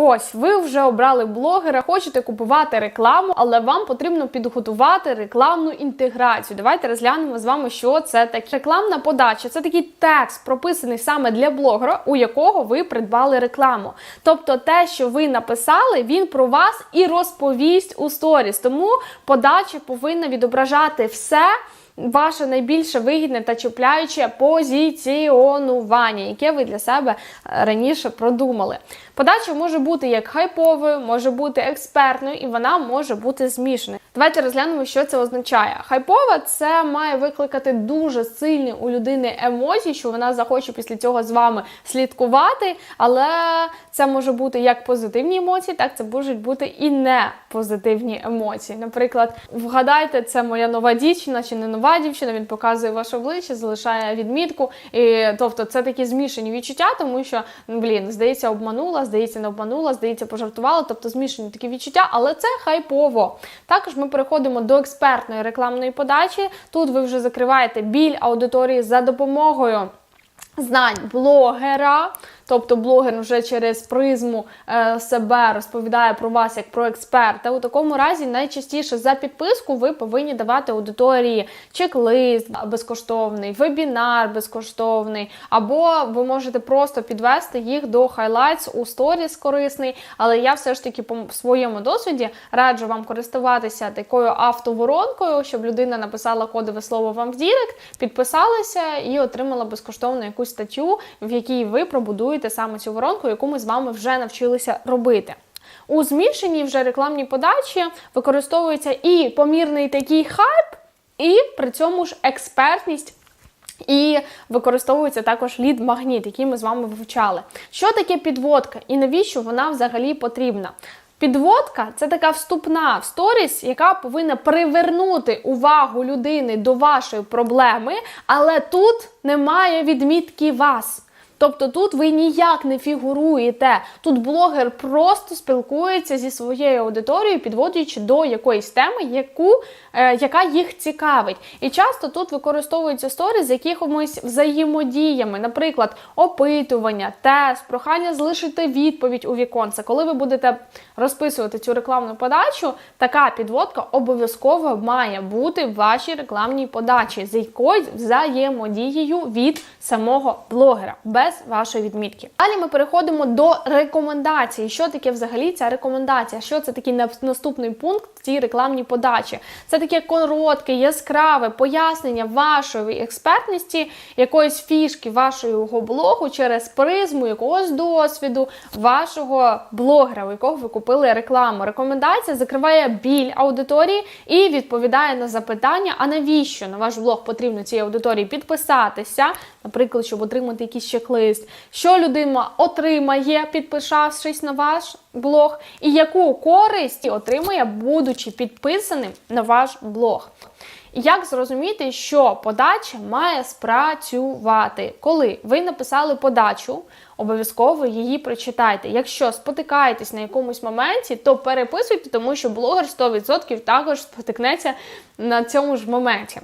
Ось, ви вже обрали блогера, хочете купувати рекламу, але вам потрібно підготувати рекламну інтеграцію. Давайте розглянемо з вами, що це таке. Рекламна подача це такий текст, прописаний саме для блогера, у якого ви придбали рекламу. Тобто, те, що ви написали, він про вас і розповість у сторіс. Тому подача повинна відображати все. Ваше найбільше вигідне та чіпляюче позиціонування, яке ви для себе е, раніше продумали. Подача може бути як хайповою, може бути експертною, і вона може бути змішаною. Давайте розглянемо, що це означає. Хайпова це має викликати дуже сильні у людини емоції, що вона захоче після цього з вами слідкувати, але це може бути як позитивні емоції, так це можуть бути і не позитивні емоції. Наприклад, вгадайте, це моя нова дівчина чи не нова дівчина. Він показує ваше обличчя, залишає відмітку. І тобто це такі змішані відчуття, тому що блін, здається, обманула, здається, не обманула, здається, пожартувала. Тобто змішані такі відчуття, але це хайпово. Також ми переходимо до експертної рекламної подачі. Тут ви вже закриваєте біль аудиторії за допомогою знань блогера. Тобто блогер вже через призму е, себе розповідає про вас як про експерта. У такому разі найчастіше за підписку ви повинні давати аудиторії чек-лист безкоштовний, вебінар безкоштовний, або ви можете просто підвести їх до highlights у сторіс корисний. Але я все ж таки по своєму досвіді раджу вам користуватися такою автоворонкою, щоб людина написала кодове слово вам в Дірект, підписалася і отримала безкоштовно якусь статтю, в якій ви пробудуєте саме цю воронку, яку ми з вами вже навчилися робити. У змішаній вже рекламній подачі використовується і помірний такий хайп, і при цьому ж експертність. І використовується також лід-магніт, який ми з вами вивчали. Що таке підводка і навіщо вона взагалі потрібна? Підводка це така вступна в сторіс, яка повинна привернути увагу людини до вашої проблеми, але тут немає відмітки вас. Тобто тут ви ніяк не фігуруєте. Тут блогер просто спілкується зі своєю аудиторією, підводячи до якоїсь теми, яку, е, яка їх цікавить. І часто тут використовуються сторіс з якимось взаємодіями, наприклад, опитування, тест, прохання залишити відповідь у віконце. Коли ви будете розписувати цю рекламну подачу, така підводка обов'язково має бути в вашій рекламній подачі, з якою взаємодією від самого блогера. Вашої відмітки. Далі ми переходимо до рекомендації. Що таке взагалі ця рекомендація? Що це такий наступний пункт в цій рекламній подачі? Це таке коротке, яскраве пояснення вашої експертності, якоїсь фішки вашого блогу через призму якогось досвіду вашого блогера, у якого ви купили рекламу. Рекомендація закриває біль аудиторії і відповідає на запитання, а навіщо на ваш блог потрібно цій аудиторії підписатися, наприклад, щоб отримати якісь чек-лист, що людина отримає, підписавшись на ваш блог, і яку користь отримає, будучи підписаним на ваш блог. Як зрозуміти, що подача має спрацювати? Коли ви написали подачу, обов'язково її прочитайте. Якщо спотикаєтесь на якомусь моменті, то переписуйте, тому що блогер 100% також спотикнеться на цьому ж моменті.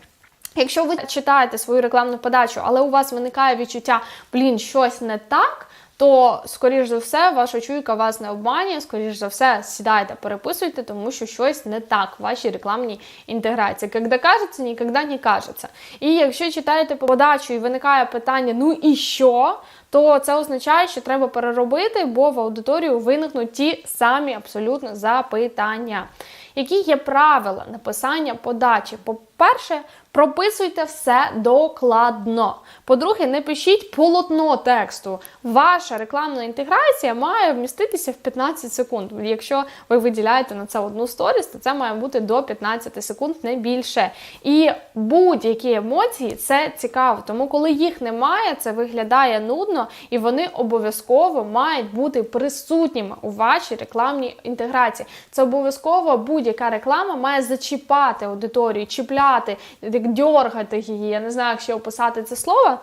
Якщо ви читаєте свою рекламну подачу, але у вас виникає відчуття, блін, щось не так. То, скоріш за все, ваша чуйка вас не обманює, скоріш за все, сідайте, переписуйте, тому що щось не так в вашій рекламній інтеграції. Когда кажеться, ніколи не кажеться. І якщо читаєте подачу і виникає питання, ну і що? То це означає, що треба переробити, бо в аудиторію виникнуть ті самі абсолютно запитання. Які є правила написання подачі? По-перше, прописуйте все докладно. По-друге, не пишіть полотно тексту. Ваша рекламна інтеграція має вміститися в 15 секунд. Якщо ви виділяєте на це одну сторіс, то це має бути до 15 секунд, не більше. І будь-які емоції це цікаво. Тому, коли їх немає, це виглядає нудно, і вони обов'язково мають бути присутніми у вашій рекламній інтеграції. Це обов'язково будь-яка реклама має зачіпати аудиторію, чіпляти дьоргати її. Я не знаю, як ще описати це слово.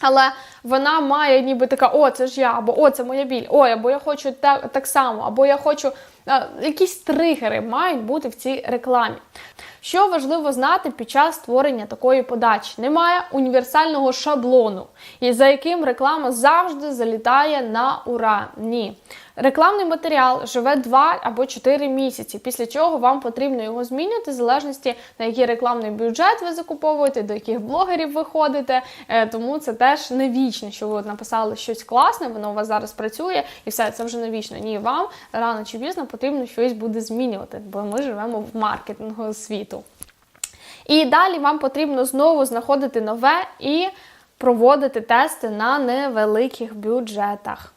Але вона має ніби така, о, це ж я, або о, це моя біль, ой, або я хочу так так само, або я хочу. Якісь тригери мають бути в цій рекламі. Що важливо знати під час створення такої подачі? Немає універсального шаблону, за яким реклама завжди залітає на ура. Ні. Рекламний матеріал живе 2 або 4 місяці, після чого вам потрібно його змінювати в залежності на який рекламний бюджет ви закуповуєте, до яких блогерів ви ходите. Е, Тому це теж не вічно, що ви от написали щось класне, воно у вас зараз працює, і все це вже не вічно. Ні, вам рано чи пізно потрібно щось буде змінювати, бо ми живемо в маркетингу світу. І далі вам потрібно знову знаходити нове і проводити тести на невеликих бюджетах.